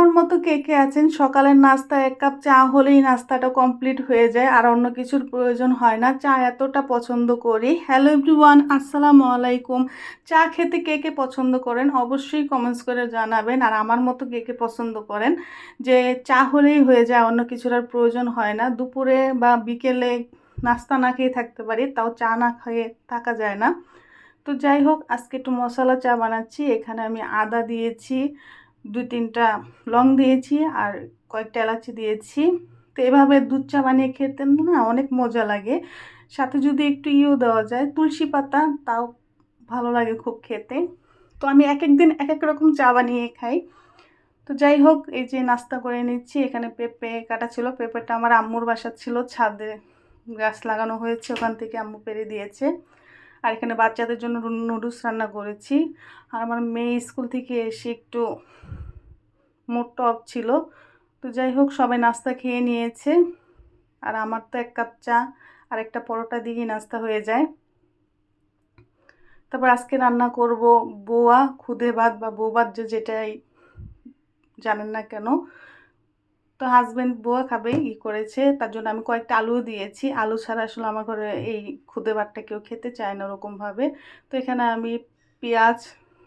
আমার মতো কে কে আছেন? সকালের নাস্তা, এক কাপ চা হলেই নাস্তাটা কমপ্লিট হয়ে যায়, আর অন্য কিছুর প্রয়োজন হয় না। চা এতটা পছন্দ করি। হ্যালো এভরিওয়ান আসসালামু আলাইকুম। চা খেতে কে কে পছন্দ করেন? অবশ্যই কমেন্টস করে জানাবেন। আর আমার মতো কে কে পছন্দ করেন? যে চা হলেই হয়ে যায়, অন্য কিছুর আর প্রয়োজন হয় না। দুপুরে বা বিকেলে নাস্তা না খেয়ে থাকতে পারি, তাও চা না খেয়ে থাকা যায় না। তো যাই হোক, আজকে একটু মশলা চা বানাচ্ছি। এখানে আমি আদা দিয়েছি দু তিনটা লং দিয়েছি আর কয়েকটা এলাচি দিয়েছি। তো এভাবে দুধ চা বানিয়ে খেতে না অনেক মজা লাগে। সাথে যদি একটু ইয়েও দেওয়া যায়, তুলসী পাতা, তাও ভালো লাগে খুব খেতে। তো আমি এক এক দিন এক এক রকম চা বানিয়ে খাই। তো যাই হোক, এই যে নাস্তা করে নিচ্ছি। এখানে পেঁপে কাটা ছিল। পেঁপেটা আমার আম্মুর বাসা ছিল, ছাদে গাছ লাগানো হয়েছে, ওখান থেকে আম্মু পেরে দিয়েছে। আর এখানে বাচ্চাদের জন্য নুডলস রান্না করেছি। আর আমার মেয়ে স্কুল থেকে এসে একটু মোট টপ ছিল। তো যাই হোক, সবাই নাস্তা খেয়ে নিয়েছে। আর আমার তো এক কাপ চা আর একটা পরোটা দিয়েই নাস্তা হয়ে যায়। তারপর আজকে রান্না করব বোয়া, খুদে ভাত বা বউ ভাত যে যেটাই জানেন না কেন। তো হাজব্যান্ড বোয়া খাবে, ই করেছে। তার জন্য আমি কয়েকটা আলু দিয়েছি। আলু ছাড়া আসলে আমার ঘরে এই খুদে ভাতটা কেউ খেতে চায় না ওরকমভাবে। তো এখানে আমি পেঁয়াজ,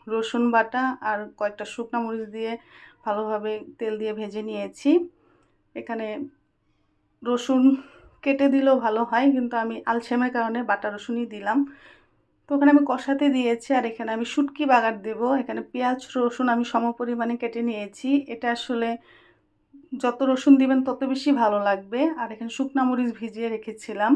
রসুন বাটা আর কয়েকটা শুকনো মরিচ দিয়ে ভালোভাবে তেল দিয়ে ভেজে নিয়েছি। এখানে রসুন কেটে দিলেও ভালো হয়, কিন্তু আমি আলসেমের কারণে বাটা রসুনই দিলাম। তো ওখানে আমি কষাতে দিয়েছি আর এখানে আমি শুটকি বাগার দেব। এখানে পেঁয়াজ, রসুন আমি সম পরিমাণে কেটে নিয়েছি। এটা আসলে যত রসুন দিবেন তত বেশি ভালো লাগবে। আর এখানে শুকনা মরিচ ভিজিয়ে রেখেছিলাম।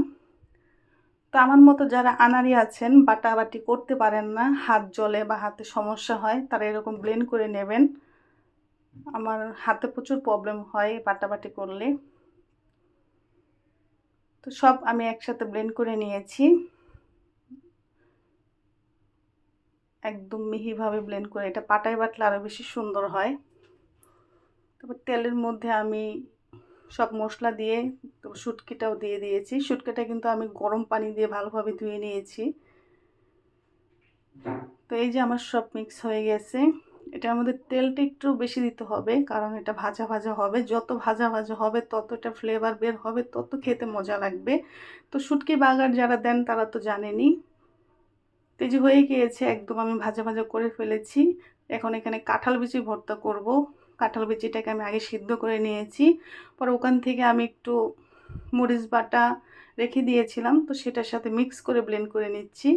তো আমার মতো যারা আনারি আছেন, বাটাবাটি করতে পারেন না, হাত জলে বা হাতে সমস্যা হয়, তারা এরকম ব্লেন্ড করে নেবেন। আমার হাতে প্রচুর প্রবলেম হয় বাটাবাটি করলে। তো সব আমি একসাথে ব্লেন্ড করে নিয়েছি। একদম মিহিভাবে ব্লেন্ড করে। এটা পাটায় বাটলে আরও বেশি সুন্দর হয়। তারপর তেলের মধ্যে আমি সব মশলা দিয়ে তো শুটকিটাও দিয়ে দিয়েছি। শুটকিটা কিন্তু আমি গরম পানি দিয়ে ভালোভাবে ধুয়ে নিয়েছি। তো এই যে আমার সব মিক্স হয়ে গেছে। এটার মধ্যে তেলটা একটু বেশি দিতে হবে, কারণ এটা ভাজা ভাজা হবে। যত ভাজা ভাজা হবে তত এটা ফ্লেভার বের হবে, তত খেতে মজা লাগবে। তো শুটকি বাগার যারা দেন, তারা তো জানেনি তেজি হয়ে গিয়েছে, একদম আমি ভাজা ভাজা করে ফেলেছি। এখন এখানে কাঁঠাল বিচি ভর্তা করব। কাঁঠাল বিচিটাকে আমি আগে সিদ্ধ করে নিয়েছি। পরে ওখান থেকে আমি একটু মরিচ বাটা রেখে দিয়েছিলাম, তো সেটার সাথে মিক্স করে ব্লেন্ড করে নিচ্ছি।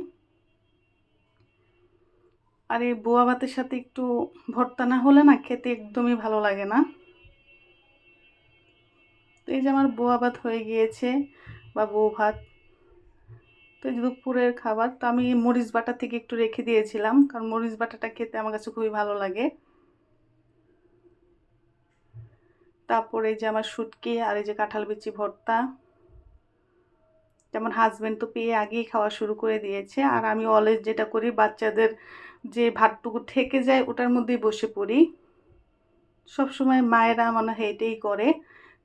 আর এই বোয়া ভাতের সাথে একটু ভর্তা না হলে না খেতে একদমই ভালো লাগে না। তো এই যে আমার বোয়া ভাত হয়ে গিয়েছে বা বউ ভাত, তো এই দুপুরের খাবার, তো আমি মরিচ বাটা থেকে একটু রেখে দিয়েছিলাম, কারণ মরিচ বাটাটা খেতে আমার কাছে খুবই ভালো লাগে। তারপরে এই যে আমার শুটকি আর এই যে কাঁঠাল বিচি ভর্তা। যেমন হাজব্যান্ড তো পেয়ে আগেই খাওয়া শুরু করে দিয়েছে। আর আমি অলওয়েজ যেটা করি, বাচ্চাদের যে ভাতটুকু ঠেকে যায় ওটার মধ্যেই বসে পড়ি। সবসময় মায়েরা মনে এটাই করে।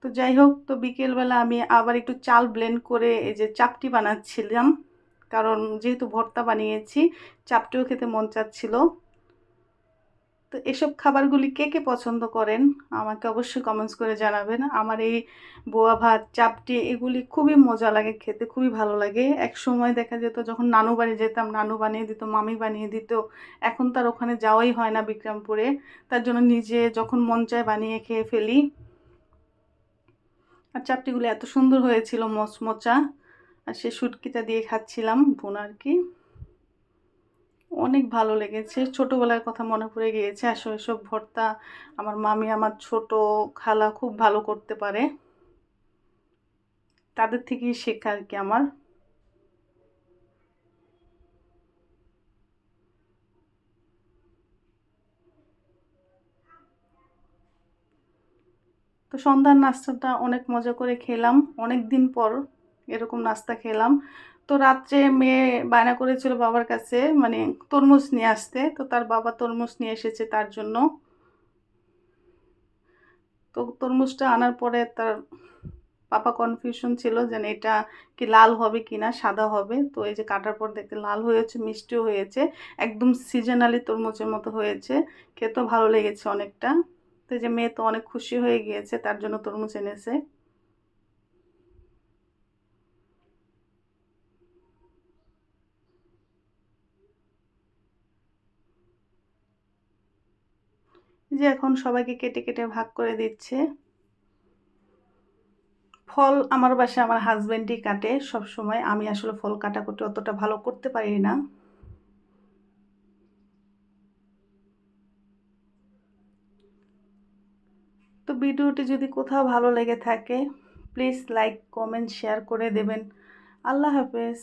তো যাই হোক, তো বিকেলবেলা আমি আবার একটু চাল ব্লেন্ড করে এই যে চাপটি বানাচ্ছিলাম। কারণ যেহেতু ভর্তা বানিয়েছি, চাপটিও খেতে মন চাচ্ছিলো। তো এসব খাবারগুলি কে কে পছন্দ করেন? আমাকে অবশ্যই কমেন্টস করে জানাবেন। আমার এই বোয়া ভাত, চাপটি, এগুলি খুবই মজা লাগে খেতে, খুবই ভালো লাগে। এক সময় দেখা যেত যখন নানু বাড়ি যেতাম, নানু বানিয়ে দিত, মামি বানিয়ে দিত। এখন তার ওখানে যাওয়াই হয় না বিক্রমপুরে। তার জন্য নিজে যখন মন চায় বানিয়ে খেয়ে ফেলি। আর চাপটিগুলি এত সুন্দর হয়েছিল, মচমচা। আর সে সুটকিটা দিয়ে খাচ্ছিলাম, বোন আর কি। অনেক ভালো লেগেছে। ছোটোবেলার কথা মনে পড়ে গিয়েছে। আসলে এসব ভর্তা। আমার মামি আমার ছোট খালা খুব ভালো করতে পারে। তাদের থেকেই শেখা আর কি আমার। তো সন্ধ্যার নাস্তাটা অনেক মজা করে খেলাম। অনেক দিন পর এরকম নাস্তা খেলাম। তো রাত্রে মেয়ে বায়না করেছিল বাবার কাছে মানে তরমুজ নিয়ে আসতে। তো তার বাবা তরমুজ নিয়ে এসেছে তার জন্য। তো তরমুজটা আনার পরে তার পাপা কনফিউশন ছিল যে এটা কি লাল হবে কি না সাদা হবে। তো এই যে কাটার পর দেখতে লাল হয়েছে, মিষ্টিও হয়েছে। একদম সিজনালি তরমুজের মতো হয়েছে। খেতেও ভালো লেগেছে অনেকটা। তো যে মেয়ে তো অনেক খুশি হয়ে গিয়েছে, তার জন্য তরমুজ এনেছে। যে এখন সবাইকে কেটে কেটে ভাগ করে দিচ্ছে। ফল আমার বাসায় আমার হাজবেন্ডই কাটে সব সময় আমি আসলে ফল কাটাকুটি অতটা ভালো করতে পারি না। তো ভিডিওটি যদি কোথাও ভালো লেগে থাকে প্লিজ লাইক কমেন্ট শেয়ার করে দেবেন। আল্লাহ হাফেজ।